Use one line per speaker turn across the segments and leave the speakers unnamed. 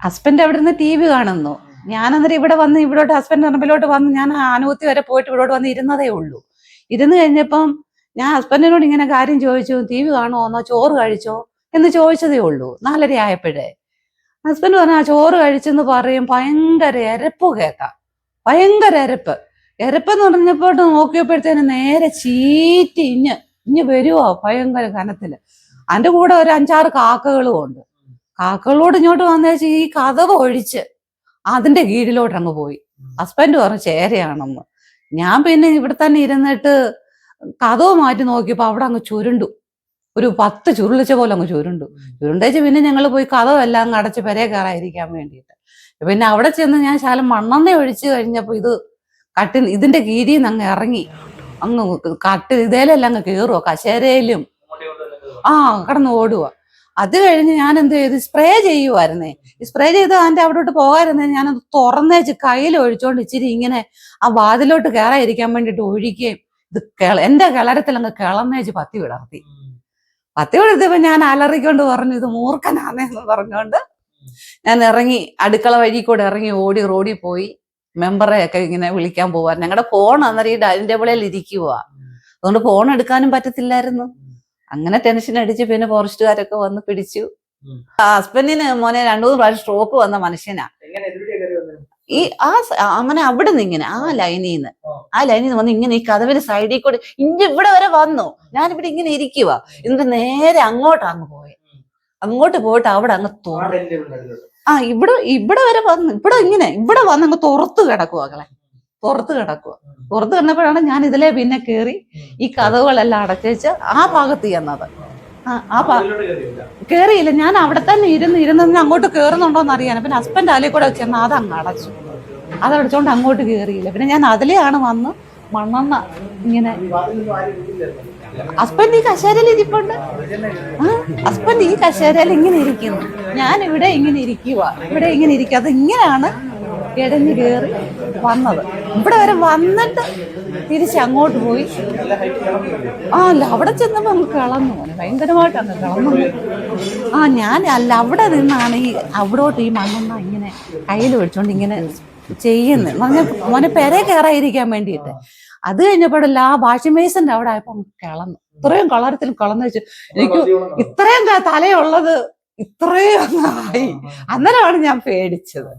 Husband അവിടെ നിന്ന് T V കാണുന്നു. ഞാനന്നേരം ഇവിടെ വന്ന് ഇവിടോട്ട് ഹസ്ബൻഡ് പറമ്പിലോട്ട് വന്ന് ഞാൻ ആനൂത്തി വരെ പോയിട്ട് ഇവിടോട്ട് വന്ന് ഇരുന്നതേ ഉള്ളൂ. ഇരുന്ന് കഴിഞ്ഞപ്പം ഞാൻ ഹസ്ബൻഡിനോട് ഇങ്ങനെ കാര്യം ചോദിച്ചു ടി വി കാണുമോന്നോ ചോറ് കഴിച്ചോ? എന്ന് ചോദിച്ചതേ ഉള്ളൂ. നാലര ആയപ്പോഴേ. ഹസ്ബൻഡ് പറഞ്ഞു ആ ചോറ് കഴിച്ചെന്ന് പറയും ഭയങ്കര എരപ്പ് കേൾക്കാം ഭയങ്കര എരപ്പ്. എരപ്പെന്ന് പറഞ്ഞപ്പോട്ട് നോക്കിയപ്പോഴത്തേന് നേരെ ചീറ്റി ഇഞ്ഞ് വരുവോ ഭയങ്കര കനത്തിൽ. അന്റെ കൂടെ ഒരു അഞ്ചാറ് കാക്കകളും ഉണ്ട്. കാക്കകളോട് ഇങ്ങോട്ട് വന്നേച്ച് ഈ കഥവ് ഒഴിച്ച് അതിന്റെ കീഴിലോട്ട് അങ്ങ് പോയി. ഹസ്ബൻഡ് പറഞ്ഞു ചേരയാണെന്ന്. ഞാൻ പിന്നെ ഇവിടെ തന്നെ ഇരുന്നിട്ട് കഥവ് മാറ്റി നോക്കിയപ്പോ അവിടെ അങ്ങ് ചുരുണ്ടു. ഒരു പത്ത് ചുരുളിച്ച പോലെ അങ്ങ് ചുരുണ്ടു. ചുരുണ്ടേച്ച് പിന്നെ ഞങ്ങൾ പോയി കഥവെല്ലാം അടച്ച് പെരേ കയറായിരിക്കാൻ വേണ്ടിയിട്ട്. പിന്നെ അവിടെ ചെന്ന് ഞാൻ ശാലം മണ്ണെണ്ണ ഒഴിച്ച് കഴിഞ്ഞപ്പോ ഇത് കട്ടിൽ ഇതിന്റെ കീഴിൽ നിന്ന് അങ്ങ് ഇറങ്ങി. അങ്ങ് കാട്ട് ഇതേലെല്ലാം അങ്ങ് കയറുക കശേരയിലും. ആ കടന്ന് ഓടുക അത് കഴിഞ്ഞ് ഞാൻ എന്ത് ചെയ്തു? സ്പ്രേ ചെയ്യുമായിരുന്നേ സ്പ്രേ ചെയ്ത് അതിന്റെ അവിടോട്ട് പോകാതിരുന്നേ ഞാനത് തുറന്നേച്ച് കയ്യിൽ ഒഴിച്ചോണ്ട് ഇച്ചിരി ഇങ്ങനെ ആ വാതിലോട്ട് കയറാതിരിക്കാൻ വേണ്ടിട്ട് ഒഴിക്കുകയും ഇത് കിള എന്റെ കിളരത്തിൽ അങ്ങ് കിളന്നേച്ച് പത്തി വിടർത്തി. പത്തി വിടർത്തിയപ്പോ ഞാൻ അലറിക്കൊണ്ട് പറഞ്ഞു ഇത് മൂർഖനാന്നേന്ന് പറഞ്ഞുകൊണ്ട് ഞാൻ ഇറങ്ങി അടുക്കള വഴി കൂടെ ഇറങ്ങി ഓടി റോഡിൽ പോയി. മെമ്പറെ ഒക്കെ ഇങ്ങനെ വിളിക്കാൻ പോവാൻ ഞങ്ങളുടെ ഫോൺ അന്നേരം ഈ ഡൈനിങ് ടേബിളിൽ ഇരിക്കുക അതുകൊണ്ട് ഫോൺ എടുക്കാനും പറ്റത്തില്ലായിരുന്നു. അങ്ങനെ ടെൻഷൻ അടിച്ച് പിന്നെ ഫോറസ്റ്റുകാരൊക്കെ വന്ന് പിടിച്ചു. ഹസ്ബൻഡിന് മോനെ രണ്ടു മൂന്ന് പ്രാവശ്യം സ്ട്രോക്ക് വന്ന മനുഷ്യനാ. ഈ ആ അങ്ങനെ അവിടെ നിന്ന് ഇങ്ങനെ ആ ലൈനിൽ നിന്ന്
ആ.
ലൈനിൽ നിന്ന് വന്ന് ഇങ്ങനെ ഈ കഥവിന് സൈഡിൽ കൂടെ ഇഞ്ചി ഇവിടെ വരെ വന്നു. ഞാനിവിടെ ഇങ്ങനെ ഇരിക്കുക എന്നിട്ട് നേരെ അങ്ങോട്ട് അങ്ങ് പോയി. അങ്ങോട്ട് പോയിട്ട് അവിടെ അങ്ങ്
തോന്നി.
ആ ഇവിടെ ഇവിടെ വരെ വന്ന് ഇവിടെ ഇങ്ങനെ ഇവിടെ വന്ന് അങ്ങ് തുറത്ത് കിടക്കുക അകളെ പുറത്ത് കിടക്കുക. പുറത്ത് കിടന്നപ്പോഴാണ് ഞാൻ ഇതിലെ പിന്നെ കയറി ഈ കഥകളെല്ലാം അടച്ചേച്ച് ആ ഭാഗത്ത് ചെന്നത്. ആ
കയറിയില്ല.
കേറിയില്ല. ഞാൻ അവിടെ തന്നെ ഇരുന്ന് ഇരുന്ന് അങ്ങോട്ട് കേറുന്നുണ്ടോന്ന് അറിയാൻ പിന്നെ ഹസ്ബൻഡ് അതിലെ കൂടെ ചെന്ന് അത് അങ്ങ് അടച്ചു. അത് അടച്ചോണ്ട് അങ്ങോട്ട് കേറിയില്ല. പിന്നെ ഞാൻ അതിലെയാണ് വന്ന് മണ്ണെണ്ണ ഇങ്ങനെ ഹസ്ബൻഡ് ഈ കശേരയിൽ ഇരിപ്പുണ്ട്? ഹസ്ബൻഡ് ഈ കശേരയിൽ ഇങ്ങനെ ഇരിക്കുന്നു. ഞാൻ ഇവിടെ ഇങ്ങനെ ഇരിക്കുക ഇവിടെ ഇങ്ങനെ ഇരിക്കുക അത് ഇങ്ങനെയാണ് ഇടഞ്ഞു കയറി വന്നത്. ഇവിടെ വരെ വന്നിട്ട് തിരിച്ച് അങ്ങോട്ട് പോയി? ആ അല്ല അവിടെ ചെന്നപ്പോ അങ്ങ് കളന്നു. ഭയങ്കരമായിട്ടാണ് കളന്നു. ആ ഞാൻ അല്ല അവിടെ നിന്നാണ് ഈ അവിടോട്ട് ഈ മണ്ണെണ്ണ ഇങ്ങനെ കയ്യിൽ വെച്ചുകൊണ്ട് ഇങ്ങനെ ചെയ്യുന്നത്. പറഞ്ഞ മോനെ പെരെ കയറായിരിക്കാൻ വേണ്ടിയിട്ട്. അത് കഴിഞ്ഞപ്പോഴല്ല ആ വാഷിംഗ് മേസിന്റെ അവിടെ ആയപ്പോ കിളന്നു. ഇത്രയും കളറത്തിൽ കളന്ന് വെച്ചു എനിക്ക് ഇത്രയും തലയുള്ളത് ഇത്രയും ആയി. അന്നേരമാണ് ഞാൻ പേടിച്ചത്.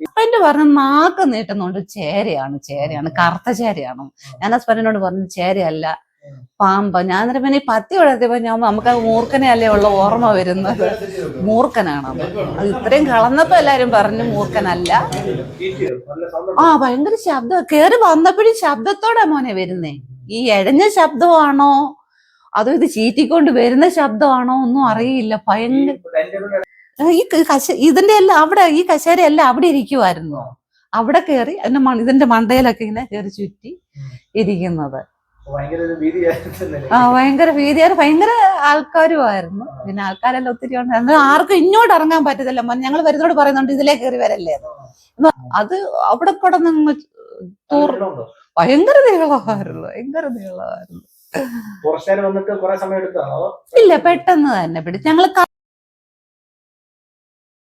ഹസ്ബൻഡ് പറഞ്ഞ നാക്ക് നീട്ടുന്നുണ്ട് ചേരയാണ് ചേരയാണ് കറുത്ത ചേരയാണ്. ഞാൻ ഹസ്ബൻഡിനോട് പറഞ്ഞു ചേരയല്ല പാമ്പ. ഞാൻ അന്നേരം പിന്നെ ഈ പത്തി വളർത്തിയപ്പോ ഞാൻ നമുക്ക് മൂർഖനെ അല്ലേ ഉള്ള ഓർമ്മ വരുന്നത്? മൂർഖനാണ്? അത് ഇത്രയും കളന്നപ്പോ എല്ലാരും പറഞ്ഞു മൂർഖനല്ല. ആ ഭയങ്കര ശബ്ദം. കേറി വന്നപ്പോഴും ശബ്ദത്തോടെ മോനെ വരുന്നേ. ഈ എഴഞ്ഞ ശബ്ദമാണോ? അതോ ഇത് ചീറ്റിക്കൊണ്ട് വരുന്ന ശബ്ദമാണോ? ഒന്നും അറിയില്ല. ഭയങ്കര
ഈ
കശ ഇതിന്റെ എല്ലാം അവിടെ ഈ കശേര എല്ലാം അവിടെ ഇരിക്കുമായിരുന്നു അവിടെ കയറി എന്റെ ഇതിന്റെ മണ്ടയിലൊക്കെ ഇങ്ങനെ കയറി ചുറ്റി ഇരിക്കുന്നത്? ആ ഭയങ്കര ഭീതിയായിരുന്നു ഭയങ്കര ആൾക്കാരുമായിരുന്നു. പിന്നെ ആൾക്കാരെല്ലാം ഒത്തിരി ഉണ്ടായിരുന്നു ആർക്കും ഇങ്ങോട്ട് ഇറങ്ങാൻ പറ്റത്തില്ല. ഞങ്ങൾ വരുന്നോട് പറയുന്നുണ്ട് ഇതിലേ കയറി വരല്ലേ. അത് അവിടെ കിടന്ന് തൂർ? ഭയങ്കര നീളമായിരുന്നു ഭയങ്കര നീളമായിരുന്നു. ഇല്ല പെട്ടെന്ന് തന്നെ പിടിച്ച്. ഞങ്ങൾ